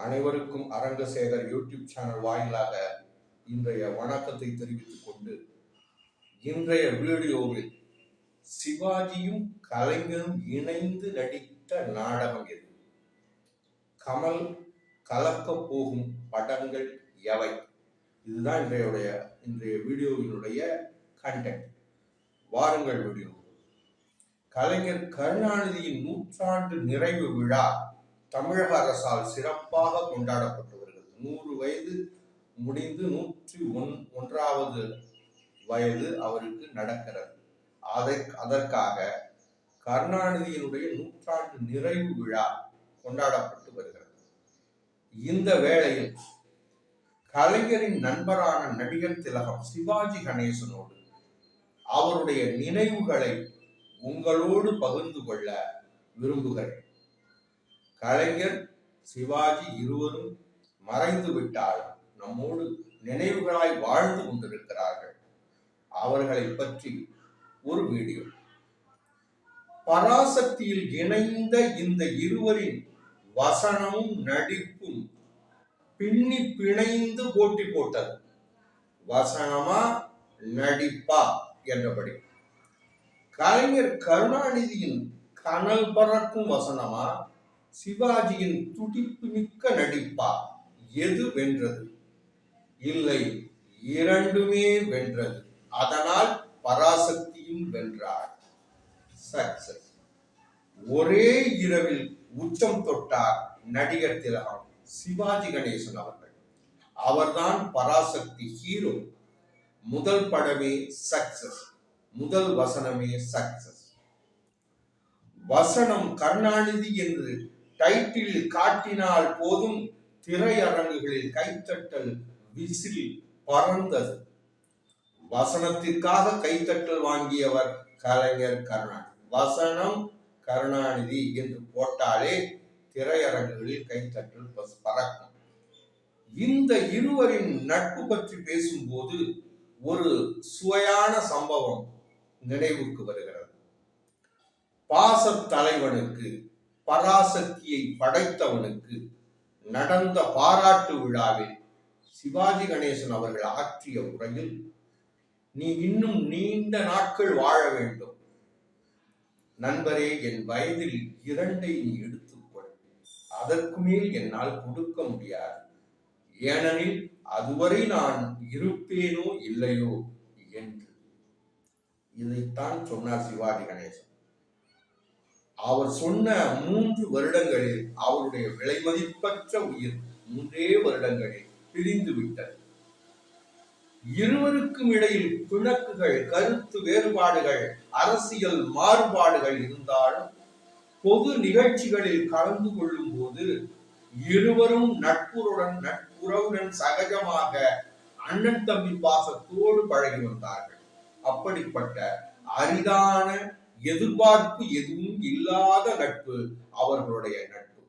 அனைவருக்கும் Arangasekar YouTube channel வாயிலாக இன்றைய வணக்கத்தை தெரிவித்துக் கொண்டு இன்றைய வீடியோவில் சிவாஜியும் கலைஞரும் இணைந்து நடித்த நாடகம் எது? கமல் கலக்கப் போகும் படங்கள் எவை? இதுதான் இன்றைய இன்றைய வீடியோவினுடைய கண்டென்ட் வாருங்கள் வீடியோ கலைஞர் கருணாநிதியின் நூற்றாண்டு நிறைவு விழா தமிழக அரசால் சிறப்பாக கொண்டாடப்பட்டு வருகிறது நூறு வயது முடிந்து நூற்றி ஒன் ஒன்றாவது வயது அவருக்கு நடக்கிறது. அதை அதற்காக கருணாநிதியினுடைய நூற்றாண்டு நிறைவு விழா கொண்டாடப்பட்டு வருகிறது. இந்த வேளையில் கலைஞரின் நண்பரான நடிகர் திலகம் சிவாஜி கணேசனோடு அவருடைய நினைவுகளை உங்களோடு பகிர்ந்து கொள்ள விரும்புகிறேன். கலைஞர் சிவாஜி இருவரும் மறைந்து விட்டால் நம்மோடு நினைவுகளாய் வாழ்ந்து கொண்டிருக்கிறார்கள். அவர்களை பற்றி ஒரு வீடியோ. பராசக்தியில் இணைந்த இந்த இருவரின் வசனமும் நடிப்பும் பின்னி பிணைந்து போட்டி போட்டது. வசனமா நடிப்பா என்றபடி கலைஞர் கருணாநிதியின் கனல் பறக்கும் வசனமா சிவாஜியின் துடிப்பு மிக்க நடிப்பா? எது வென்றது? இல்லை இரண்டுமே வென்றது. அதனால் பராசக்தியும் வென்றார். சக்சஸ். ஒரே இரவில் உச்சம் தொட்டார் நடிகர் திலகம் சிவாஜி கணேசன் அவர்கள். அவர்தான் பராசக்தி ஹீரோ. முதல் படமே சக்சஸ். முதல் வசனமே சக்சஸ். வசனம் கருணாநிதி என்று டைட்டில் காட்டினால் போதும் திரையரங்குகளில் கைத்தட்டல் விசில் பறந்தது. வசனத்திற்காக கைத்தட்டல் வாங்கியவர் கலைஞர் கருணாநிதி. வசனம் கருணாநிதி என்று போட்டாலே திரையரங்குகளில் கைத்தட்டல் பஸ் பறக்கும். இந்த இருவரின் நட்பு பற்றி பேசும்போது ஒரு சுவையான சம்பவம் நினைவுக்கு வருகிறது. பாச தலைவனுக்கு பராசக்தியை படைத்தவனுக்கு நடந்த பாராட்டு விழாவில் சிவாஜி கணேசன் அவர்கள் ஆற்றிய உரையில் நீ இன்னும் நீண்ட நாட்கள் வாழ வேண்டும். நண்பரே என் வயதில் இரண்டை நீ எடுத்துக்கொள். அதற்கு மேல் என்னால் கொடுக்க முடியாது. ஏனெனில் அதுவரை நான் இருப்பேனோ இல்லையோ? என்று. இதைத்தான் சொன்னார் சிவாஜி கணேசன். அவர் சொன்ன மூன்று வருடங்களில் அவருடைய விலைமதிப்பற்ற உயிர் மூன்றே வருடங்களில் பிரிந்து விட்டது இருவருக்கும் இடையில் பிணக்குகள் கருத்து வேறுபாடுகள் அரசியல் மாறுபாடுகள் இருந்தாலும் பொது நிகழ்ச்சிகளில் கலந்து கொள்ளும் போது இருவரும் நட்புறவுடன் நட்புறவுடன் சகஜமாக அண்ணன் தம்பி பாசத்தோடு பழகி வந்தார்கள். அப்படிப்பட்ட அரிதான எதிர்பார்ப்பு எதுவும் இல்லாத நட்பு அவர்களுடைய நட்பு.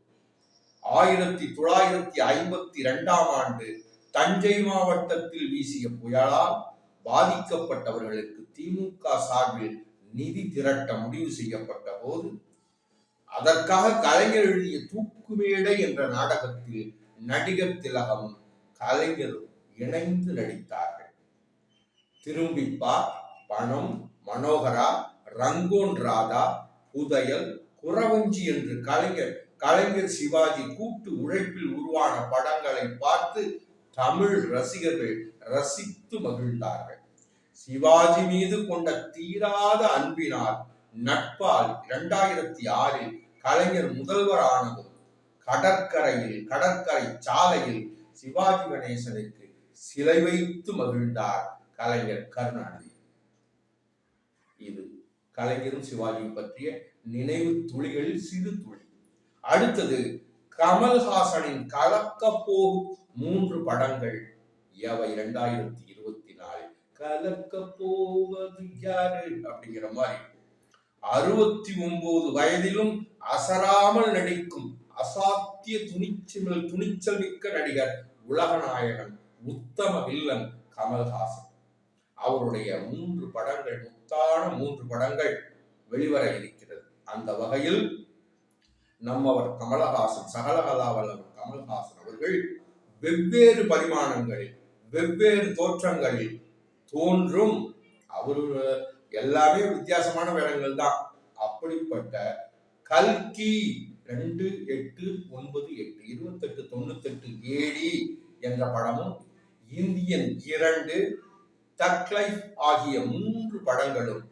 ஆயிரத்தி தொள்ளாயிரத்தி ஐம்பத்தி இரண்டாம் ஆண்டு தஞ்சை மாவட்டத்தில் வீசிய புயலால் பாதிக்கப்பட்டவர்களுக்கு திமுக சார்பில் நிதி திரட்ட முடிவு செய்யப்பட்ட போது அதற்காக கலைஞர் எழுதிய தூக்குமேடை என்ற நாடகத்தில் நடிகர் திலகம் கலைஞர் இணைந்து நடித்தார்கள். திரும்பிப்பா பணம் மனோகரா ரங்கோன் ராதா புதையல் குறவஞ்சி என்று கலைஞர் கலைஞர் சிவாஜி கூட்டு உழைப்பில் உருவான படங்களை பார்த்து தமிழ் ரசிகர்கள் ரசித்து மகிழ்ந்தார்கள். சிவாஜி மீது கொண்ட தீராத அன்பினால் நட்பால் இரண்டாயிரத்தி ஆறில் கலைஞர் முதல்வர் ஆனதும் கடற்கரையில் கடற்கரை சாலையில் சிவாஜி கணேசனுக்கு சிலை வைத்து மகிழ்ந்தார் கலைஞர் கருணாநிதி. இது கலைஞரும் சிவாஜியும் பற்றிய நினைவு துளிகளில் சிறு துளி. அடுத்தது கமல்ஹாசனின் கலக்க போகும் மூன்று படங்கள். எவை? இரண்டாயிரத்தி இருபத்தி நாலு. கலக்க போவது யாரு? அப்படிங்கிற மாதிரி. அறுபத்தி ஒன்பது வயதிலும் அசராமல் நடிக்கும் அசாத்திய துணிச்சல் துணிச்சல் மிக்க நடிகர் உலகநாயகன் உத்தம வில்லன் கமல்ஹாசன். அவருடைய மூன்று படங்கள் கருத்தான மூன்று படங்கள் வெளிவர இருக்கிறது. அந்த வகையில் நம்மவர் கமலஹாசன் சகலகலாவல்லவர் கமல்ஹாசன் அவர்கள் வெவ்வேறு பரிமாணங்களில் வெவ்வேறு தோற்றங்களில் தோன்றும் அவர் எல்லாமே வித்தியாசமான வேடங்கள் தான். அப்படிப்பட்ட கல்கி ரெண்டு எட்டு ஒன்பது எட்டு இருபத்தெட்டு தொண்ணூத்தெட்டு ஏடி என்ற படமும் இந்தியன் இரண்டு தக்லைஃப் ஆகிய மூன்று படங்களும்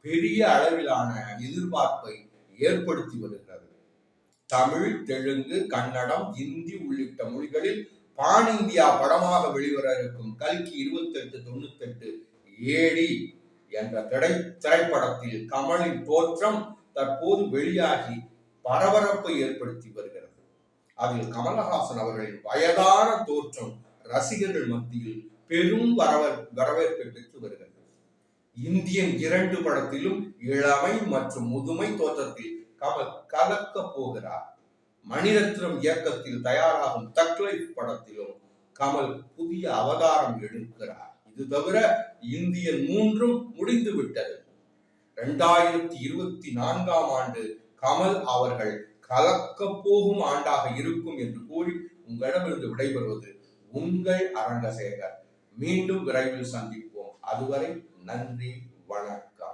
பெரிய அளவிலான எதிர்பார்ப்பை ஏற்படுத்தி வருகிறது. தமிழ் தெலுங்கு கன்னடம் இந்தி உள்ளிட்ட மொழிகளில் பான் இந்தியா படமாக வெளிவர இருக்கும் கல்கி இருபத்தெட்டு தொண்ணூத்தெட்டு ஏடி என்ற திரை திரைப்படத்தில் கமலின் தோற்றம் தற்போது வெளியாகி பரபரப்பை ஏற்படுத்தி வருகிறது. அதில் கமலஹாசன் அவர்களின் வயதான தோற்றம் ரசிகர்கள் மத்தியில் பெரும் வரவேற் வரவேற்பை பெற்று வருகிறது. இந்தியன் இரண்டு படத்திலும் இளமை மற்றும் முதுமை தோற்றத்தில் கமல் கலக்க போகிறார். மணிரத்னம் இயக்கத்தில் தயாராகும் தக்லைஃப் படத்திலும் கமல் புதிய அவதாரம் எடுக்கிறார். இது தவிர இந்தியன் மூன்றும் முடிந்து விட்டது. இரண்டாயிரத்தி இருபத்தி நான்காம் ஆண்டு கமல் அவர்கள் கலக்க போகும் ஆண்டாக இருக்கும் என்று கூறி உங்களிடமிருந்து விடைபெறுவது உங்கள் அரங்கசேகர் மீண்டும் விரைவில் சந்திப்போம். அதுவரை நன்றி வணக்கம்.